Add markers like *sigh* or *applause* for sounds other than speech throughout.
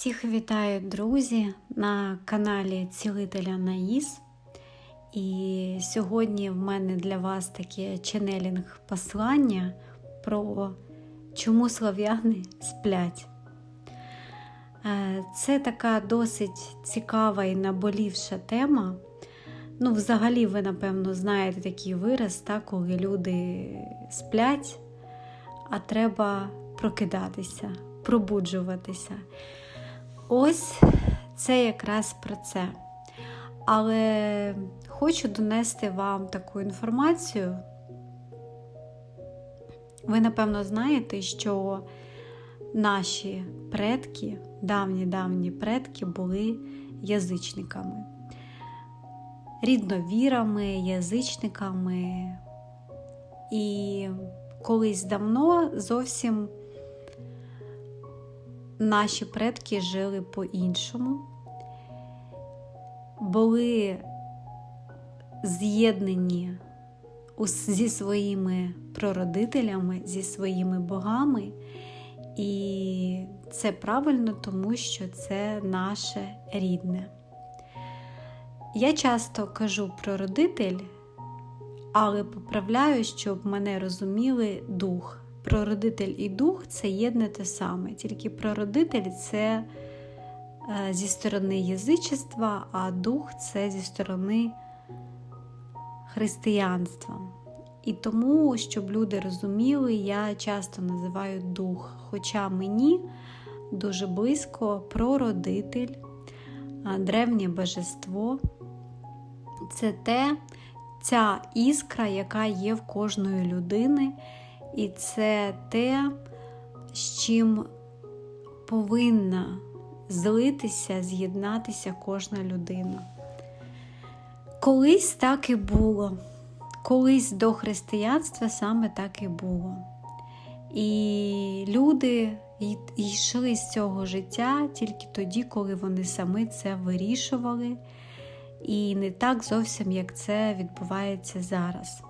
Всіх вітаю, друзі, на каналі Цілителя Наїс. І сьогодні в мене для вас таке ченелінг послання про чому слав'яни сплять. Е, Це така досить цікава і наболівша тема. Ну, взагалі, ви, напевно, знаєте такий вираз, так, коли люди сплять, а треба прокидатися, пробуджуватися. Ось це якраз про це. Але хочу донести вам таку інформацію. Ви, напевно, знаєте, що наші предки, давні-давні предки, були язичниками, рідновірами, язичниками. І колись давно зовсім наші предки жили по-іншому, були з'єднані зі своїми прародителями, зі своїми богами. І це правильно, тому що це наше рідне. Я часто кажу про родитель, але поправляю, щоб мене розуміли дух. Прородитель і дух це єдне те саме, тільки прородитель це зі сторони язичества, а дух це зі сторони християнства. І тому, щоб люди розуміли, я часто називаю дух. Хоча мені дуже близько прородитель, древнє божество це те, ця іскра, яка є в кожної людини. І це те, з чим повинна злитися, з'єднатися кожна людина. Колись так і було. Колись до християнства саме так і було. І люди йшли з цього життя тільки тоді, коли вони самі це вирішували, і не так зовсім, як це відбувається зараз.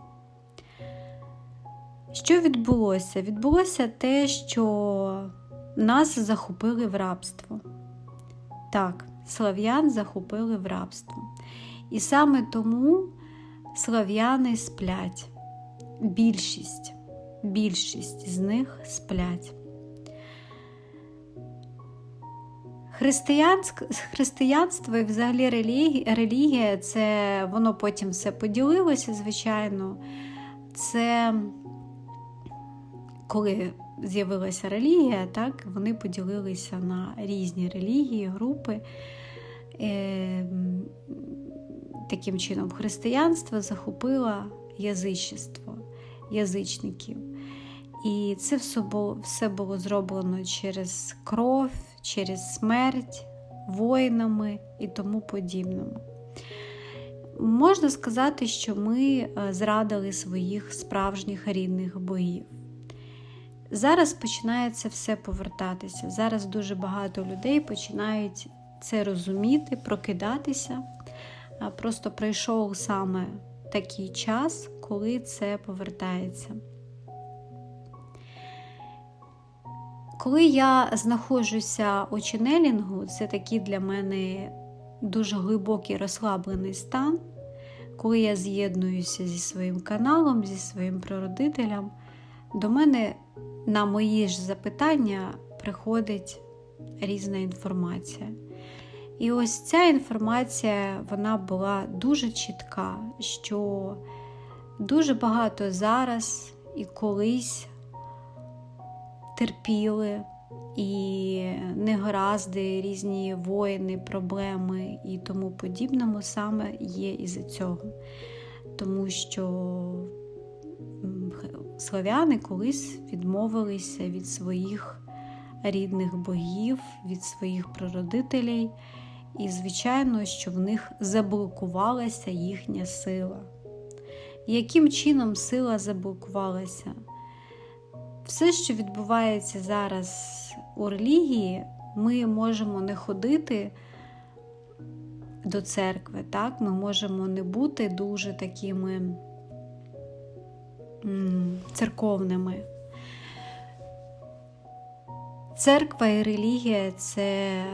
Що відбулося? Відбулося те, що нас захопили в рабство. Так, слав'ян захопили в рабство. І саме тому слав'яни сплять. Більшість, більшість з них сплять. Християнство і взагалі релігія, релігія, це воно потім все поділилося, звичайно. Це коли з'явилася релігія, так, вони поділилися на різні релігії, групи. Е, Таким чином, християнство захопило язичество, язичників. І це все було, зроблено через кров, через смерть, воїнами і тому подібному. Можна сказати, що ми зрадили своїх справжніх рідних богів. Зараз починається все повертатися. Зараз дуже багато людей починають це розуміти, прокидатися. Просто прийшов саме такий час, коли це повертається. Коли я знаходжуся у ченелінгу, це такий для мене дуже глибокий розслаблений стан, коли я з'єднуюся зі своїм каналом, зі своїм прародителем, до мене на мої ж запитання приходить різна інформація. І ось ця інформація вона була дуже чітка, що дуже багато зараз і колись терпіли і негаразди, різні воїни, проблеми і тому подібному саме є із-за цього. Тому що славяни колись відмовилися від своїх рідних богів, від своїх прародителей, і, звичайно, що в них заблокувалася їхня сила. Яким чином сила заблокувалася? Все, що відбувається зараз у релігії, ми можемо не ходити до церкви, так? ми можемо не бути дуже такими церковними. Церква і релігія це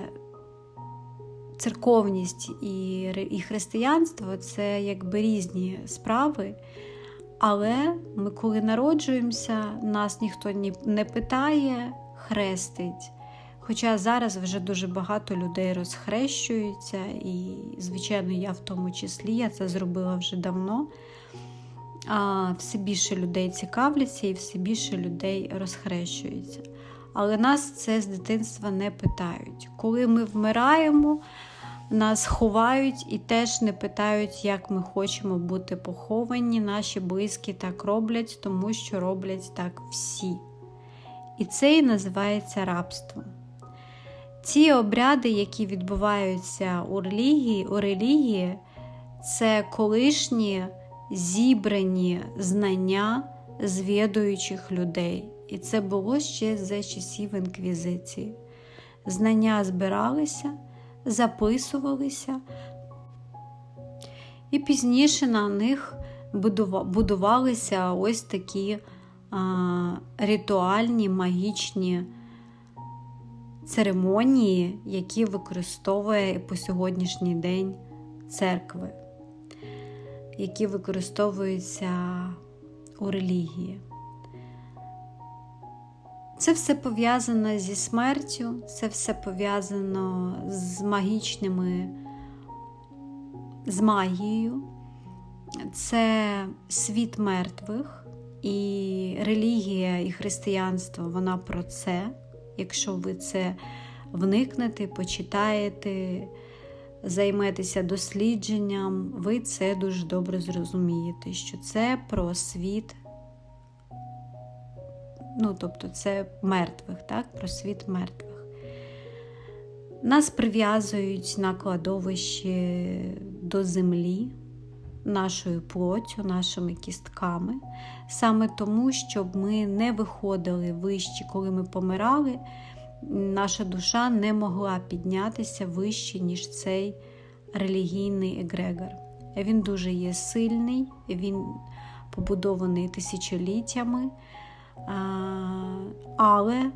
церковність і, і християнство це якби різні справи. Але ми, коли народжуємося, нас ніхто ні- не питає, хрестить. Хоча зараз вже дуже багато людей розхрещуються, і, звичайно, я в тому числі, я це зробила вже давно. А все більше людей цікавляться і все більше людей розхрещується. Але нас це з дитинства не питають. Коли ми вмираємо, нас ховають і теж не питають, як ми хочемо бути поховані. Наші близькі так роблять, тому що роблять так всі. І це і називається рабство. Ці обряди, які відбуваються у релігії, у релігії, це колишні зібрані знання звідуючих людей. І це було ще за часів інквізиції. Знання збиралися, записувалися, і пізніше на них будувалися ось такі а, ритуальні магічні церемонії, які використовує по сьогоднішній день церкви, які використовуються у релігії. Це все пов'язано зі смертю, це все пов'язано з магічними, з магією, це світ мертвих, і релігія, і християнство вона про це. Якщо ви це вникнете, почитаєте, займетеся дослідженням, ви це дуже добре зрозумієте, що це про світ ну, тобто це мертвих, так? про світ мертвих. Нас прив'язують на кладовище до землі, нашою плоттю, нашими кістками, саме тому, щоб ми не виходили вище, коли ми помирали, наша душа не могла піднятися вище, ніж цей релігійний егрегор. Він дуже є сильний, він побудований тисячоліттями. Але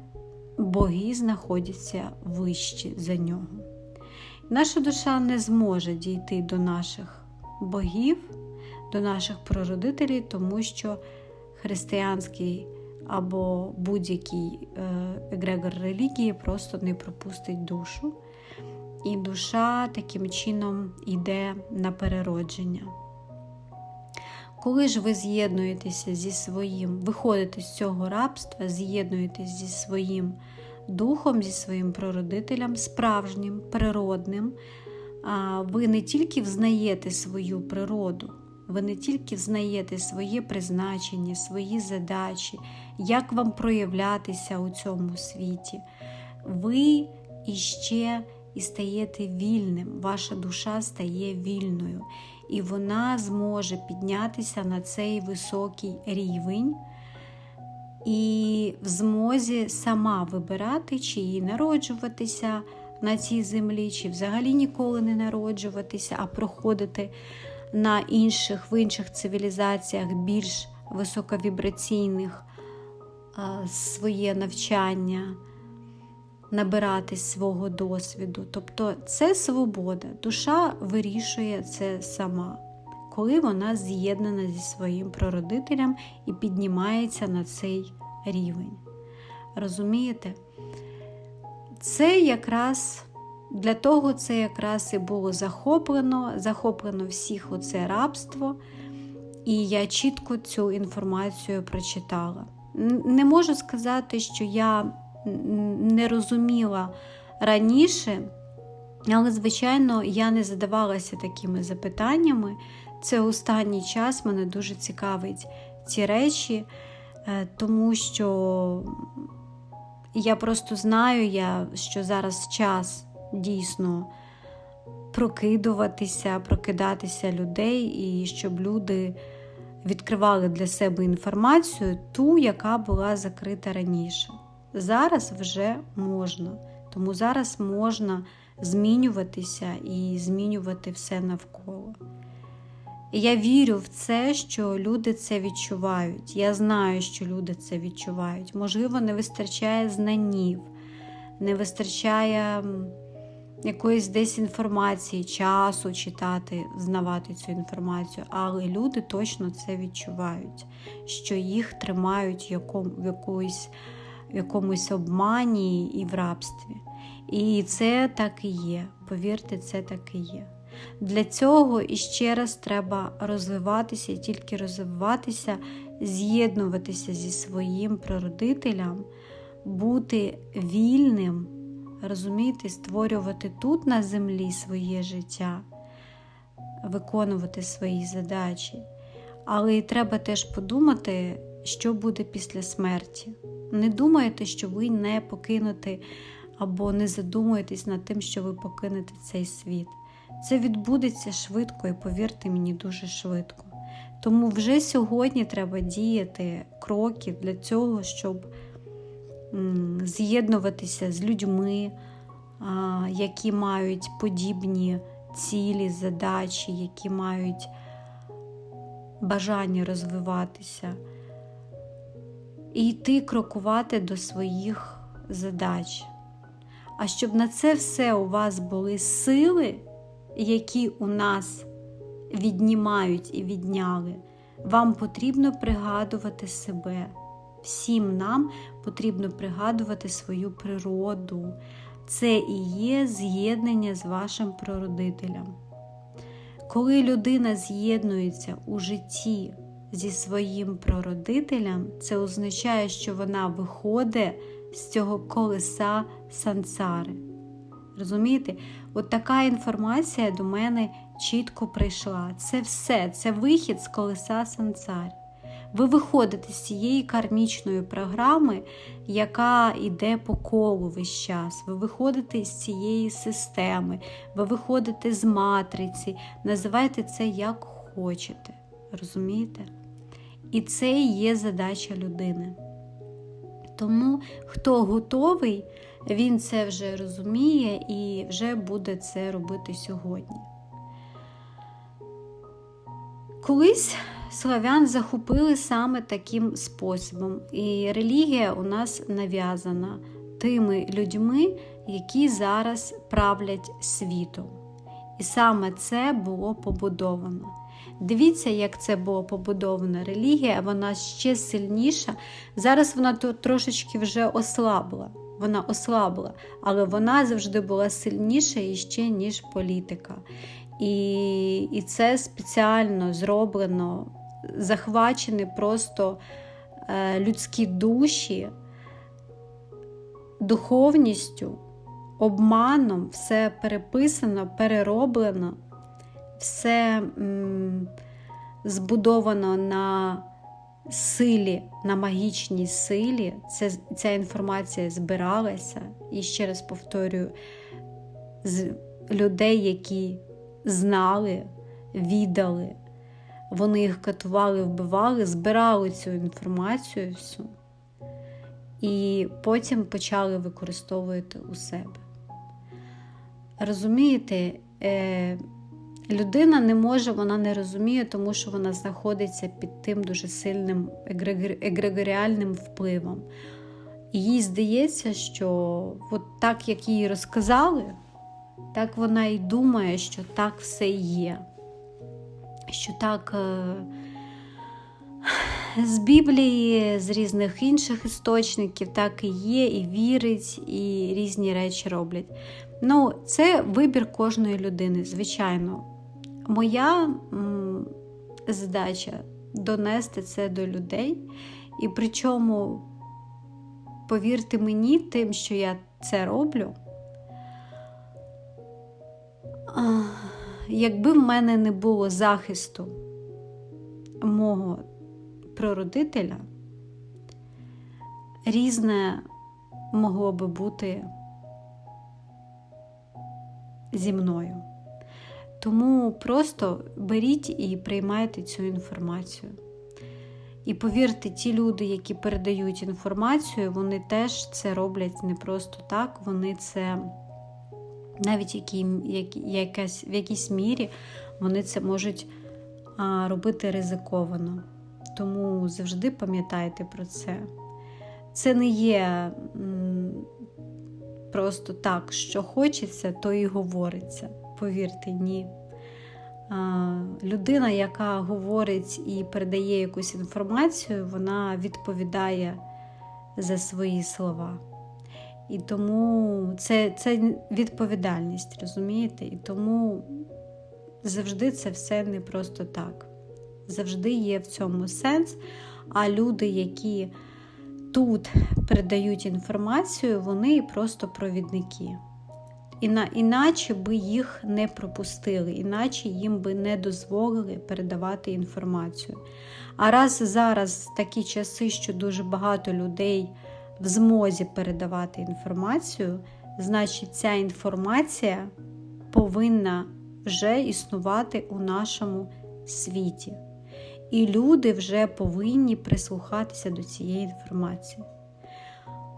боги знаходяться вище за нього. Наша душа не зможе дійти до наших богів, до наших прародителів, тому що християнський або будь-який е, егрегор релігії просто не пропустить душу, і душа таким чином йде на переродження. Коли ж ви з'єднуєтеся зі своїм, виходите з цього рабства, з'єднуєтеся зі своїм духом, зі своїм прародителем, справжнім, природним, ви не тільки взнаєте свою природу, ви не тільки взнаєте своє призначення, свої задачі, як вам проявлятися у цьому світі, ви іще і стаєте вільним, ваша душа стає вільною. І вона зможе піднятися на цей високий рівень і в змозі сама вибирати, чи їй народжуватися на цій землі, чи взагалі ніколи не народжуватися, а проходити на інших, в інших цивілізаціях більш високовібраційних своє навчання. Набирати свого досвіду. Тобто це свобода. Душа вирішує це сама, коли вона з'єднана зі своїм прародителем і піднімається на цей рівень. Розумієте? Це якраз для того це якраз і було захоплено, захоплено всіх у це рабство, і я чітко цю інформацію прочитала. Не можу сказати, що я не розуміла раніше, але, звичайно, я не задавалася такими запитаннями. Це останній час мене дуже цікавить ці речі, тому що я просто знаю, я, що зараз час дійсно прокидуватися, прокидатися людей, і щоб люди відкривали для себе інформацію, ту, яка була закрита раніше. Зараз вже можна, тому зараз можна змінюватися і змінювати все навколо. Я вірю в це, що люди це відчувають. Я знаю, що люди це відчувають. Можливо, не вистачає знанів, не вистачає якоїсь десь інформації, часу читати, знавати цю інформацію, але люди точно це відчувають, що їх тримають в, якоїсь, в якомусь обмані і в рабстві. І це так і є. Повірте, це так і є. Для цього іще раз треба розвиватися і тільки розвиватися, з'єднуватися зі своїм прародителем, бути вільним, розумієте, створювати тут на землі своє життя, виконувати свої задачі. Але і треба теж подумати, що буде після смерті. Не думайте, що ви не покинете або не задумуєтесь над тим, що ви покинете цей світ. Це відбудеться швидко і повірте мені, дуже швидко. Тому вже сьогодні треба діяти кроки для цього, щоб з'єднуватися з людьми, які мають подібні цілі, задачі, які мають бажання розвиватися, і йти крокувати до своїх задач. А щоб на це все у вас були сили, які у нас віднімають і відняли, вам потрібно пригадувати себе. Всім нам потрібно пригадувати свою природу. Це і є з'єднання з вашим прародителем. Коли людина з'єднується у житті зі своїм прародителем, це означає, що вона виходить з цього колеса сансари. Розумієте? От така інформація до мене чітко прийшла. Це все, це вихід з колеса сансари. Ви виходите з цієї кармічної програми, яка йде по колу весь час. Ви виходите з цієї системи, ви виходите з матриці, називайте це як хочете. Розумієте? І це і є задача людини. Тому хто готовий, він це вже розуміє і вже буде це робити сьогодні. Колись славян захопили саме таким способом, і релігія у нас нав'язана тими людьми, які зараз правлять світом. І саме це було побудовано. Дивіться, як це було побудована релігія, вона ще сильніша. Зараз вона трошечки вже ослабла. Вона ослабла, але вона завжди була сильніша іще, ніж політика. І, І це спеціально зроблено, захвачені просто е, людські душі духовністю, обманом, все переписано, перероблено все збудовано на силі, на магічній силі. Це, Ця інформація збиралася. І ще раз повторюю, з людей, які знали, віддали, вони їх катували, вбивали, збирали цю інформацію всю. І потім почали використовувати у себе. Розумієте, е, Людина не може, вона не розуміє, тому що вона знаходиться під тим дуже сильним егрегоріальним впливом. І їй здається, що от так, як їй розказали, так вона і думає, що так все є. Що так е, з Біблії, з різних інших істочників, так і є, і вірить, і різні речі роблять. Ну, це вибір кожної людини, звичайно. Моя задача донести це до людей, і причому, повірте мені, тим, що я це роблю, якби в мене не було захисту мого прародителя, різне могло би бути зі мною. Тому просто беріть і приймайте цю інформацію. І повірте, ті люди, які передають інформацію, вони теж це роблять не просто так, вони це навіть які, як, якась, в якійсь мірі вони це можуть а, робити ризиковано. Тому завжди пам'ятайте про це. Це не є просто так, що хочеться, то і говориться. Повірте, ні. А, Людина, яка говорить і передає якусь інформацію, вона відповідає за свої слова. І тому це, це відповідальність, розумієте? І тому завжди це все не просто так. Завжди є в цьому сенс. А люди, які тут передають інформацію, вони просто провідники. Іна, іначе би їх не пропустили, іначе їм би не дозволили передавати інформацію. А раз зараз такі часи, що дуже багато людей в змозі передавати інформацію, значить ця інформація повинна вже існувати у нашому світі. І люди вже повинні прислухатися до цієї інформації.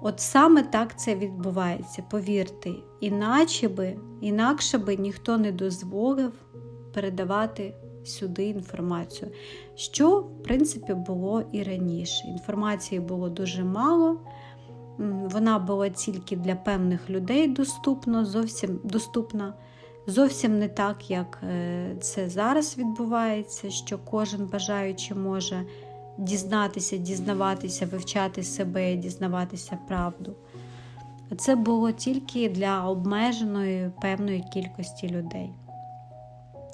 От саме так це відбувається, повірте, іначе би, інакше би ніхто не дозволив передавати сюди інформацію, що, в принципі, було і раніше. Інформації було дуже мало, вона була тільки для певних людей доступна, зовсім доступна. Зовсім не так, як це зараз відбувається, що кожен бажаючий може дізнатися, дізнаватися, вивчати себе, дізнаватися правду. Це було тільки для обмеженої певної кількості людей.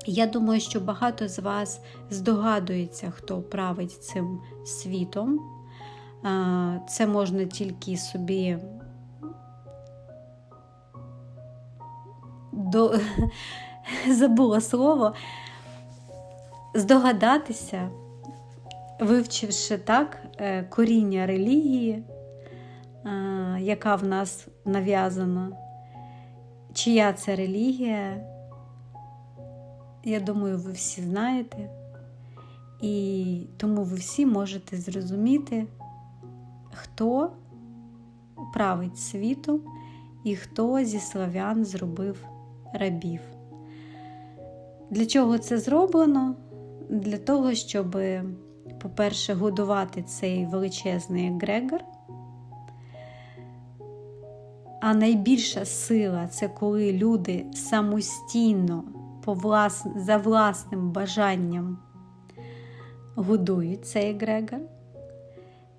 Я думаю, що багато з вас здогадується, хто править цим світом. Це можна тільки собі до... *laughs* забула слово, здогадатися, вивчивши так е, коріння релігії, яка в нас нав'язана, чия це релігія, я думаю, ви всі знаєте, і тому ви всі можете зрозуміти, хто править світом і хто зі славян зробив рабів. Для чого це зроблено? Для того, щоб, по-перше, годувати цей величезний егрегор. А найбільша сила це коли люди самостійно, по влас... за власним бажанням годують цей егрегор.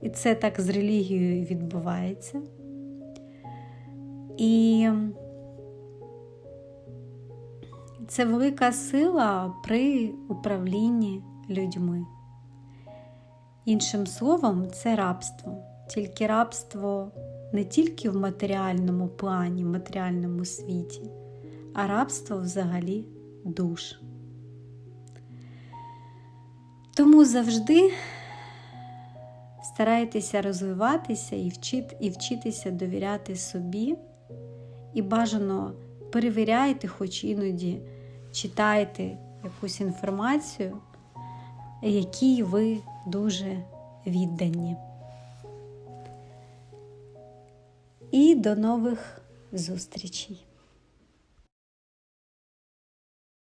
І це так з релігією відбувається. І це велика сила при управлінні людьми. Іншим словом, це рабство. Тільки рабство не тільки в матеріальному плані, в матеріальному світі, а рабство взагалі душ. Тому завжди старайтеся розвиватися і, вчити, і вчитися довіряти собі, і бажано перевіряйте, хоч іноді читайте якусь інформацію, якій ви дуже віддані. І до нових зустрічей!